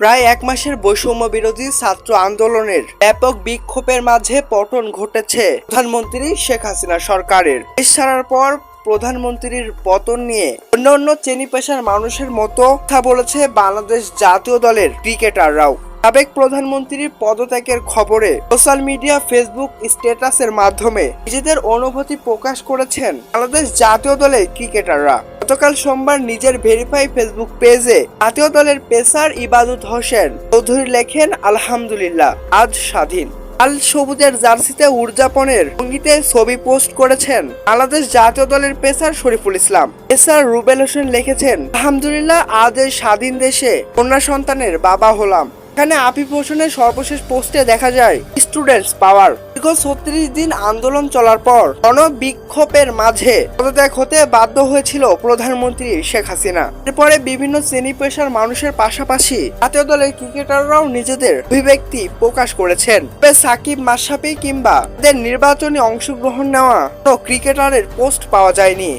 প্রায় এক মাসের বৈষম্য বিরোধী ছাত্র আন্দোলনের ব্যাপক বিক্ষোভের মাঝে পতন ঘটেছে প্রধানমন্ত্রী শেখ হাসিনা সরকারের। দেশ ছাড়ার পর প্রধানমন্ত্রীর পতন নিয়ে অন্য অন্য শ্রেণি পেশার মানুষের মতো কথা বলেছে বাংলাদেশ জাতীয় দলের ক্রিকেটাররাও। সাবেক প্রধানমন্ত্রীর পদত্যাগের খবরে সোশ্যাল মিডিয়া, ফেসবুক স্ট্যাটাসের মাধ্যমে নিজেদের অনুভূতি প্রকাশ করেছেন বাংলাদেশ জাতীয় দলের ক্রিকেটাররা। গতকাল সোমবার নিজের ভেরিফাই ফেসবুক পেজে জাতীয় দলের পেসার ইবাদত হোসেন চৌধুরী লেখেন, আলহামদুলিল্লাহ, আজ স্বাধীন। লাল সবুজের জার্সিতে উদযাপনের সঙ্গীতে ছবি পোস্ট করেছেন বাংলাদেশ জাতীয় দলের পেসার শরীফুল ইসলাম। পেসার রুবেল হোসেন লিখেছেন, আলহামদুলিল্লাহ, আজ স্বাধীন দেশে কন্যা সন্তানের বাবা হলাম। এখানে আফিফ সর্বশেষ পোস্টে দেখা যায় স্টুডেন্টস পাওয়ার দীর্ঘ ছত্রিশ দিন আন্দোলন চলার পর গণবিক্ষোভের মাঝে পদত্যাগ হতে বাধ্য হয়েছিল প্রধানমন্ত্রী শেখ হাসিনা। এরপরে বিভিন্ন শ্রেণি পেশার মানুষের পাশাপাশি জাতীয় দলের ক্রিকেটাররাও নিজেদের অভিব্যক্তি প্রকাশ করেছেন। তবে সাকিব মাসাপি কিংবা তাদের নির্বাচনে অংশগ্রহণ নেওয়া ক্রিকেটারের পোস্ট পাওয়া যায়নি।